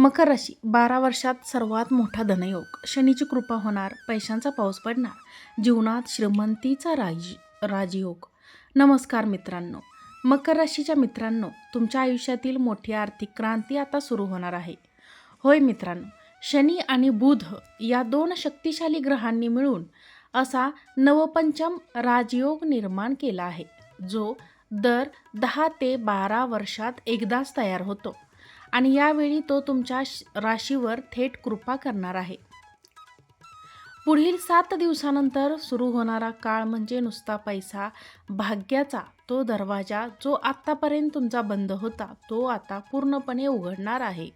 मकर राशी बारा वर्षात सर्वात मोठा धनयोग. शनीची कृपा होणार पैशांचा पाऊस पडणार जीवनात श्रीमंतीचा राज राजयोग. नमस्कार मित्रांनो. मकर राशीच्या मित्रांनो तुमच्या आयुष्यातील मोठी आर्थिक क्रांती आता सुरू होणार आहे. होय मित्रांनो शनी आणि बुध या दोन शक्तिशाली ग्रहांनी मिळून असा नवपंचम राजयोग निर्माण केला आहे जो दर दहा ते बारा वर्षात एकदाच तयार होतो. आणि यावेळी तो तुमच्या श- राशीवर थेट कृपा करणार आहे. पुढील सात दिवसानंतर सुरू होणारा काळ म्हणजे नुसता पैसा भाग्याचा तो दरवाजा जो आत्तापर्यंत तुमचा बंद होता तो आता पूर्णपणे उघडणार आहे.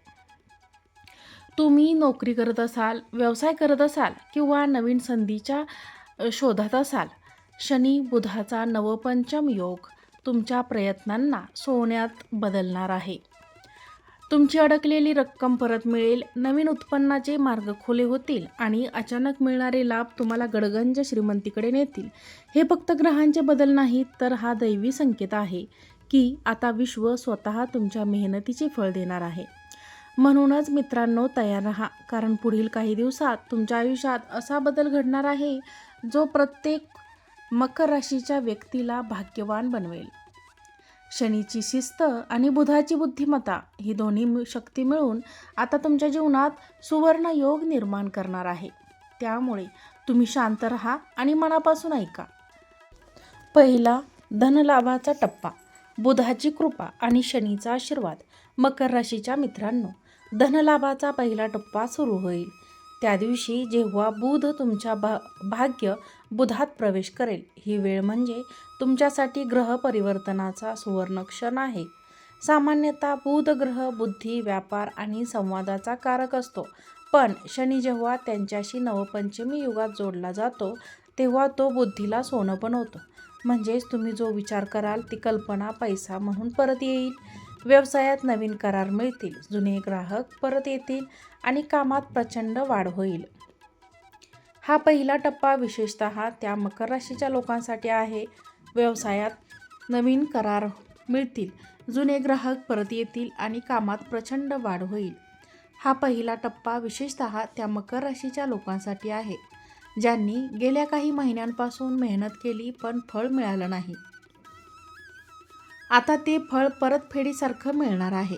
तुम्ही नोकरी करत असाल व्यवसाय करत असाल किंवा नवीन संधीच्या शोधात असाल शनी बुधाचा नवपंचम योग तुमच्या प्रयत्नांना सोन्यात बदलणार आहे. तुमची अडकलेली रक्कम परत मिळेल नवीन उत्पन्नाचे मार्ग खुले होतील आणि अचानक मिळणारे लाभ तुम्हाला गडगंज श्रीमंतीकडे नेतील. हे फक्त ग्रहांचे बदल नाहीत तर हा दैवी संकेत आहे की आता विश्व स्वतः तुमच्या मेहनतीचे फळ देणार आहे. म्हणूनच मित्रांनो तयार राहा कारण पुढील काही दिवसात तुमच्या आयुष्यात असा बदल घडणार आहे जो प्रत्येक मकर राशीच्या व्यक्तीला भाग्यवान बनवेल. शनीची शिस्त आणि बुधाची बुद्धिमत्ता ही दोन्ही शक्ती मिळून आता तुमच्या जीवनात सुवर्ण योग निर्माण करणार आहे. त्यामुळे तुम्ही शांत राहा आणि मनापासून ऐका. पहिला धनलाभाचा टप्पा. बुधाची कृपा आणि शनीचा आशीर्वाद. मकर राशीच्या मित्रांनो धनलाभाचा पहिला टप्पा सुरू होईल. त्या दिवशी जेव्हा बुध तुमच्या भा भाग्य बुधात प्रवेश करेल ही वेळ म्हणजे तुमच्यासाठी ग्रह परिवर्तनाचा सुवर्ण क्षण आहे. सामान्यतः बुध ग्रह बुद्धी व्यापार आणि संवादाचा कारक असतो. पण शनी जेव्हा त्यांच्याशी नवपंचमी युगात जोडला जातो तेव्हा तो बुद्धीला सोनं बनवतो म्हणजेच तुम्ही जो विचार कराल ती कल्पना पैसा म्हणून परत येईल. व्यवसायात नवीन करार मिळतील जुने ग्राहक परत येतील आणि कामात प्रचंड वाढ होईल. हा पहिला टप्पा विशेषत त्या मकर राशीच्या लोकांसाठी आहे. व्यवसायात नवीन करार मिळतील. जुने ग्राहक परत येतील आणि कामात प्रचंड वाढ होईल. हा पहिला टप्पा विशेषत त्या मकर राशीच्या लोकांसाठी आहे ज्यांनी गेल्या काही महिन्यांपासून मेहनत केली पण फळ मिळालं नाही. आता ते फळ परतफेडीसारखं मिळणार आहे.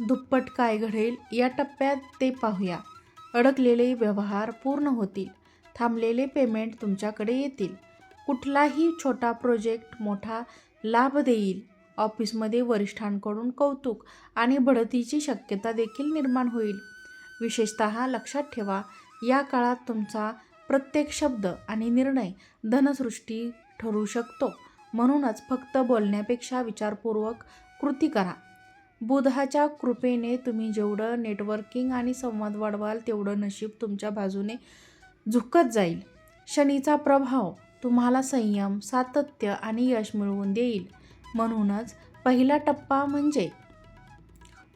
दुप्पट काय घडेल या टप्प्यात ते पाहूया. अडकलेले व्यवहार पूर्ण होतील. थांबलेले पेमेंट तुमच्याकडे येतील. कुठलाही छोटा प्रोजेक्ट मोठा लाभ देईल. ऑफिसमध्ये वरिष्ठांकडून कौतुक आणि बढतीची शक्यता देखील निर्माण होईल. विशेषत लक्षात ठेवा या काळात तुमचा प्रत्येक शब्द आणि निर्णय धनसृष्टी ठरू शकतो. म्हणूनच फक्त बोलण्यापेक्षा विचारपूर्वक कृती करा. बुधाच्या कृपेने तुम्ही जेवढं नेटवर्किंग आणि संवाद वाढवाल तेवढं नशीब तुमच्या बाजूने झुकत जाईल. शनीचा प्रभाव तुम्हाला संयम सातत्य आणि यश मिळवून देईल. म्हणूनच पहिला टप्पा म्हणजे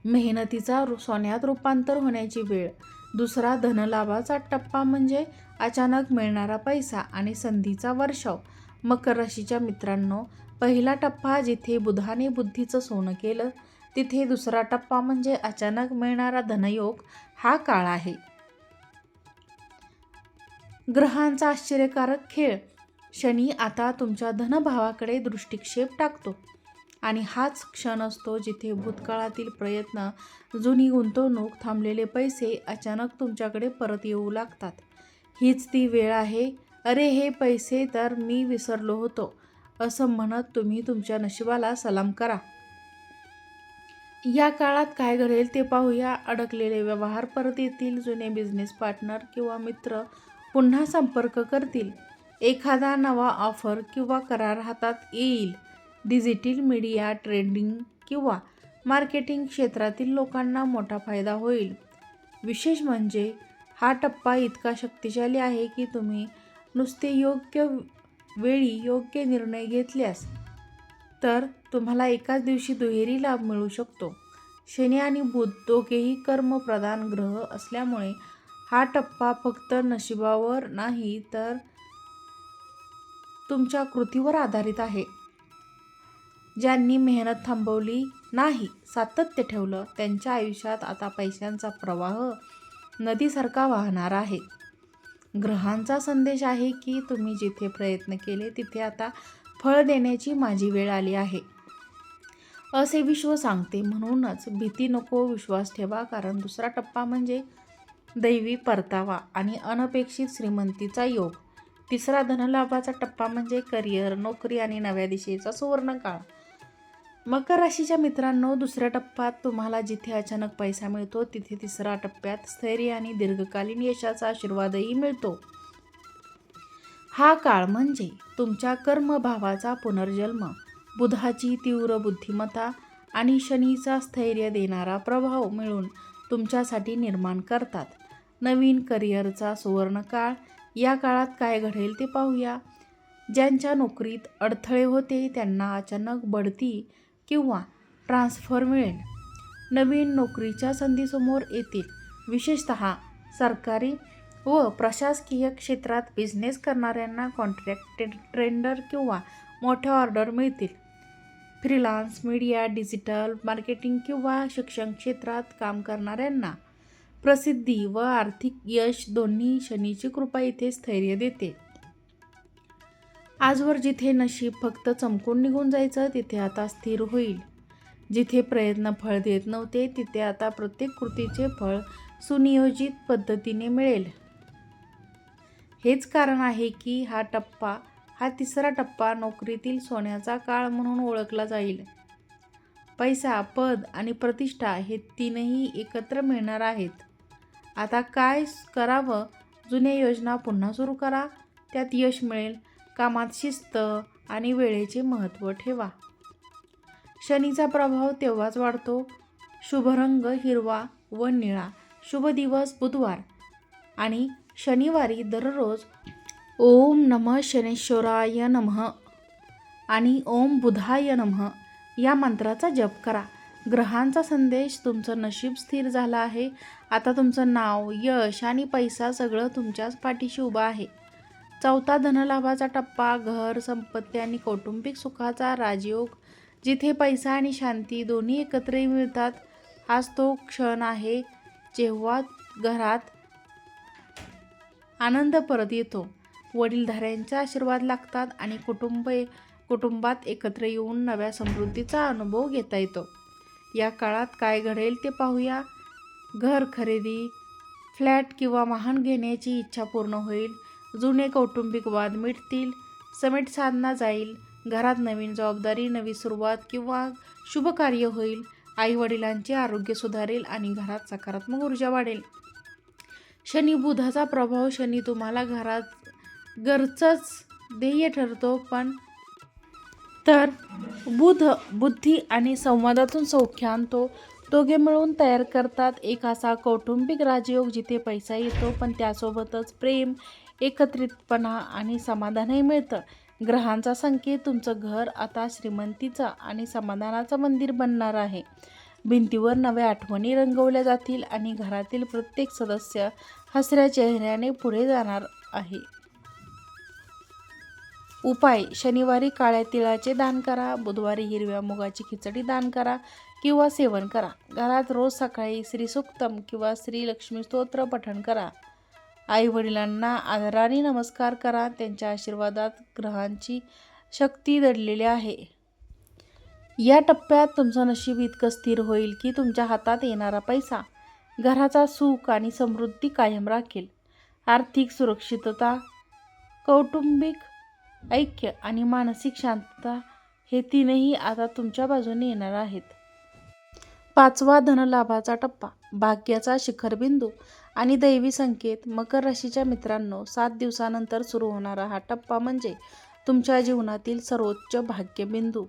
मेहनतीचा रु- सोन्यात रूपांतर होण्याची वेळ. दुसरा धनलाभाचा टप्पा म्हणजे अचानक मिळणारा पैसा आणि संधीचा वर्षाव. मकर राशीच्या मित्रांनो पहिला टप्पा जिथे बुधाने बुद्धीचं सोनं केलं तिथे दुसरा टप्पा म्हणजे अचानक मिळणारा धनयोग हा काळ आहे. ग्रहांचा आश्चर्यकारक खेळ. शनी आता तुमच्या धनभावाकडे दृष्टिक्षेप टाकतो. आणि हाच क्षण असतो जिथे भूतकाळातील प्रयत्न जुनी गुंतवणूक थांबलेले पैसे अचानक तुमच्याकडे परत येऊ लागतात. हीच ती वेळ आहे. अरे हे पैसे तर मी विसरलो होतो. असं म्हणत तुम्ही तुमच्या नशिबाला सलाम करा. या काळात काय घडेल ते पाहूया. अडकलेले व्यवहार परत येतील. जुने बिझनेस पार्टनर किंवा मित्र पुन्हा संपर्क करतील. एखादा नवा ऑफर किंवा करार हातात येईल. डिजिटल मीडिया ट्रेंडिंग किंवा मार्केटिंग क्षेत्रातील लोकांना मोठा फायदा होईल. विशेष म्हणजे हा टप्पा इतका शक्तिशाली आहे की तुम्ही नुसते योग्य वेळी योग्य निर्णय घेतल्यास तर तुम्हाला एकाच दिवशी दुहेरी लाभ मिळू शकतो. शनी आणि बुध दोघेही कर्मप्रधान ग्रह असल्यामुळे हा टप्पा फक्त नशिबावर नाही तर तुमच्या कृतीवर आधारित आहे. ज्यांनी मेहनत थांबवली नाही सातत्य ठेवलं त्यांच्या आयुष्यात आता पैशांचा प्रवाह नदीसारखा वाहणार आहे. ग्रहांचा संदेश आहे की तुम्ही जिथे प्रयत्न केले तिथे आता फळ देण्याची माझी वेळ आली आहे. असे विश्व सांगते म्हणूनच भीती नको विश्वास ठेवा कारण दुसरा टप्पा म्हणजे दैवी परतावा आणि अनपेक्षित श्रीमंतीचा योग. तिसरा धनलाभाचा टप्पा म्हणजे करिअर नोकरी आणि नव्या दिशेचा सुवर्णकाळ. मकर राशीच्या मित्रांनो दुसऱ्या टप्प्यात तुम्हाला जिथे अचानक पैसा मिळतो तिथे तिसऱ्या टप्प्यात स्थैर्य आणि दीर्घकालीन यशाचा आशीर्वादही मिळतो. हा काळ म्हणजे तुमच्या कर्मभावाचा पुनर्जन्म बुधाची तीव्र बुद्धिमत्ता आणि शनीचा स्थैर्य देणारा प्रभाव मिळून तुमच्यासाठी निर्माण करतात. नवीन करिअरचा सुवर्णकाळ या काळात काय घडेल ते पाहूया. ज्यांच्या नोकरीत अडथळे होते त्यांना अचानक बढती किंवा ट्रान्स्फर मिळेल. नवीन नोकरीच्या संधीसमोर येतील. विशेषत सरकारी व प्रशासकीय क्षेत्रात बिझनेस करणाऱ्यांना कॉन्ट्रॅक्ट ट्रेंडर किंवा मोठ्या ऑर्डर मिळतील. फ्रीलान्स मीडिया डिजिटल मार्केटिंग किंवा शिक्षण क्षेत्रात काम करणाऱ्यांना प्रसिद्धी व आर्थिक यश दोन्ही शनीची कृपा इथे स्थैर्य देते. आजवर जिथे नशीब फक्त चमकून निघून जायचं तिथे आता स्थिर होईल. जिथे प्रयत्न फळ देत नव्हते तिथे आता प्रत्येक कृतीचे फळ सुनियोजित पद्धतीने मिळेल. हेच कारण आहे की हा टप्पा हा तिसरा टप्पा नोकरीतील सोन्याचा काळ म्हणून ओळखला जाईल. पैसा पद आणि प्रतिष्ठा हे तीनही एकत्र मिळणार आहेत. आता काय करावं? जुन्या योजना पुन्हा सुरू करा. त्यात यश मिळेल. कामात शिस्त आणि वेळेचे महत्त्व ठेवा. शनीचा प्रभाव तेव्हाच वाढतो. शुभ रंग हिरवा व निळा. शुभ दिवस बुधवार. आणि शनिवारी दररोज ओम नम शनेश्वराय नमः आणि ओम बुधाय नमः या मंत्राचा जप करा. ग्रहांचा संदेश तुमचं नशीब स्थिर झालं आहे. आता तुमचं नाव यश आणि पैसा सगळं तुमच्याच पाठीशी उभा आहे. चौथा धनलाभाचा टप्पा घर संपत्ती आणि कौटुंबिक सुखाचा राजयोग. जिथे पैसा आणि शांती दोन्ही एकत्र मिळतात हाच तो क्षण आहे जेव्हा घरात आनंद परत येतो. वडीलधाऱ्यांचा आशीर्वाद लागतात आणि कुटुंब कुटुंबात एकत्र येऊन नव्या समृद्धीचा अनुभव घेता येतो. या काळात काय घडेल ते पाहूया. घर खरेदी फ्लॅट किंवा वाहन घेण्याची इच्छा पूर्ण होईल. जुने कौटुंबिक वाद मिटतील. समेट साधना जाईल. घरात नवीन जबाबदारी नवी सुरुवात किंवा शुभकार्य होईल. आई वडिलांचे आरोग्य सुधारेल आणि घरात सकारात्मक ऊर्जा वाढेल. शनी बुधाचा प्रभाव शनी तुम्हाला घरात घरचंच ध्येय ठरतो पण तर बुध बुद्धी आणि संवादातून सौख्य आणतो. दोघे मिळून तयार करतात एक असा कौटुंबिक राजयोग जिथे पैसा येतो पण त्यासोबतच प्रेम एकत्रितपणा आणि समाधानही मिळतं. ग्रहांचा संकेत तुमचं घर आता श्रीमंतीचं आणि समाधानाचं मंदिर बनणार आहे. भिंतीवर नव्या आठवणी रंगवल्या जातील आणि घरातील प्रत्येक सदस्य हसऱ्या चेहऱ्याने पुढे जाणार आहे. उपाय शनिवारी काळ्या तिळाचे दान करा बुधवारी हिरव्या मुगाची खिचडी दान करा किंवा सेवन करा. घरात रोज सकाळी श्रीसुक्तम किंवा श्री लक्ष्मी स्तोत्र पठण करा. आई वडिलांना आदराने नमस्कार करा. त्यांच्या आशीर्वादात ग्रहांची शक्ती दडलेली आहे. या टप्प्यात तुमचं नशीब इतकं स्थिर होईल की तुमच्या हातात येणारा पैसा घराचा सुख आणि समृद्धी कायम राखेल. आर्थिक सुरक्षितता कौटुंबिक ऐक्य आणि मानसिक शांतता हे तीनही आता तुमच्या बाजूने येणार आहेत. पाचवा धनलाभाचा टप्पा भाग्याचा शिखरबिंदू आणि दैवी संकेत मकर राशीच्या मित्रांनो सात दिवसानंतर सुरू होणारा हा टप्पा म्हणजे तुमच्या जीवनातील सर्वोच्च भाग्यबिंदू.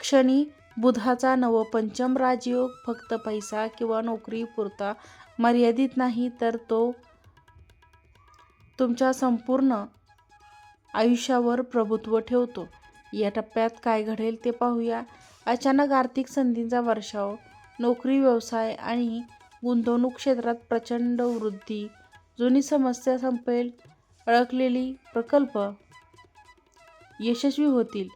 क्षणी बुधाचा नवपंचम राजयोग फक्त पैसा किंवा नोकरी पुरता मर्यादित नाही तर तो तुमच्या संपूर्ण आयुष्यावर प्रभुत्व ठेवतो. या टप्प्यात काय घडेल ते पाहूया. अचानक आर्थिक संधींचा वर्षाव नोकरी व्यवसाय आणि गुंतवणूक क्षेत्रात प्रचंड वृद्धी जुनी समस्या संपेल अडकलेली प्रकल्प यशस्वी होतील.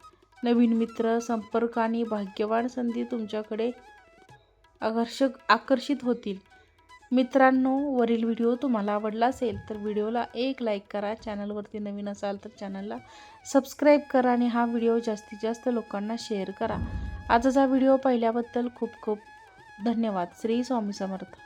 नवीन मित्र संपर्क आणि भाग्यवान संधी तुमच्याकडे आकर्षक आकर्षित होतील. मित्रांनो वरील व्हिडिओ तुम्हाला आवडला असेल तर व्हिडिओला एक लाईक करा. चॅनलवरती नवीन असाल तर चॅनलला सबस्क्राईब करा आणि हा व्हिडिओ जास्तीत जास्त लोकांना शेअर करा. आजचा व्हिडिओ पाहिल्याबद्दल खूप खूप धन्यवाद. श्री स्वामी समर्थ.